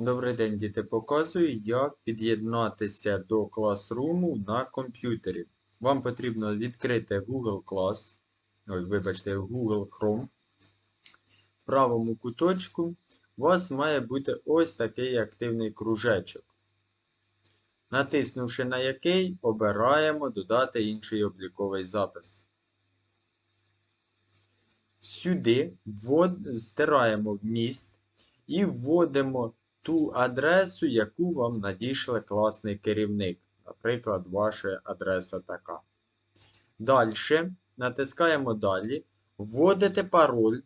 Добрий день, діти. Показую, як під'єднатися до класруму на комп'ютері. Вам потрібно відкрити Google Class, ой, вибачте, Google Chrome. В правому куточку у вас має бути ось такий активний кружечок. Натиснувши на який, обираємо додати інший обліковий запис. Сюди ввод... стираємо вміст і вводимо ту адресу, яку вам надійшли класний керівник. Наприклад, ваша адреса така. Далі натискаємо далі. Вводите пароль,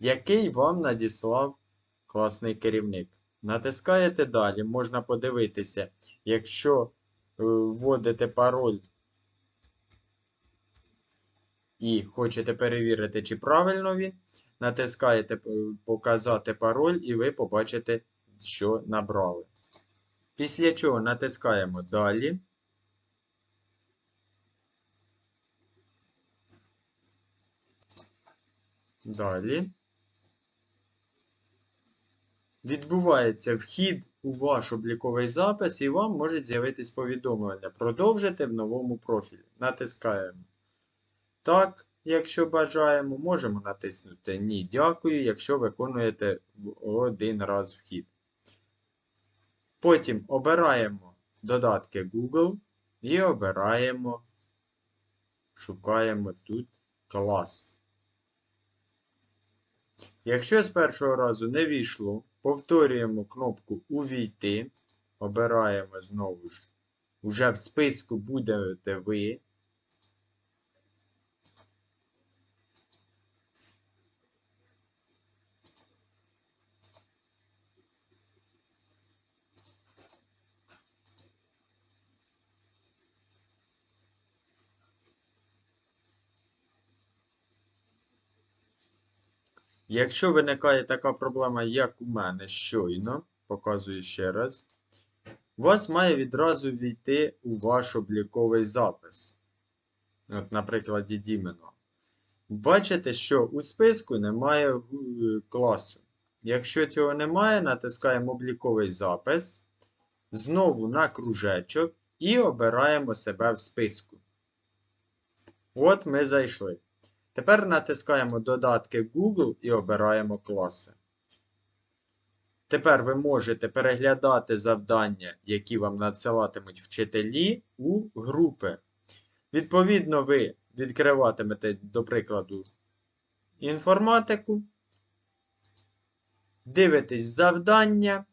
який вам надіслав класний керівник. Натискаєте далі. Можна подивитися, якщо е, вводите пароль і хочете перевірити, чи правильно він, натискаєте е, Показати пароль, і ви побачите, що набрали. Після чого натискаємо Далі. Далі. Відбувається вхід у ваш обліковий запис, і вам може з'явитись повідомлення. Продовжити в новому профілі. Натискаємо Так, якщо бажаємо, можемо натиснути Ні, дякую, якщо виконуєте один раз вхід. Потім обираємо додатки Google і обираємо, шукаємо тут клас. Якщо з першого разу не війшло, повторюємо кнопку Увійти. Обираємо знову ж. Уже в списку будете ви. Якщо виникає така проблема, як у мене щойно, показую ще раз, у вас має відразу війти у ваш обліковий запис. От, на прикладі Дімену. Бачите, що у списку немає е, класу. Якщо цього немає, натискаємо обліковий запис, знову на кружечок і обираємо себе в списку. От ми зайшли. Тепер натискаємо додатки Google і обираємо класи. Тепер ви можете переглядати завдання, які вам надсилатимуть вчителі у групи. Відповідно, ви відкриватимете, до прикладу, інформатику, дивитесь завдання,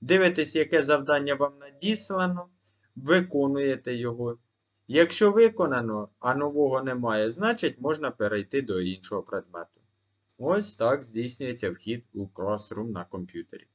дивитесь, яке завдання вам надіслано, виконуєте його. Якщо виконано, а нового немає, значить можна перейти до іншого предмету. Ось так здійснюється вхід у Classroom на комп'ютері.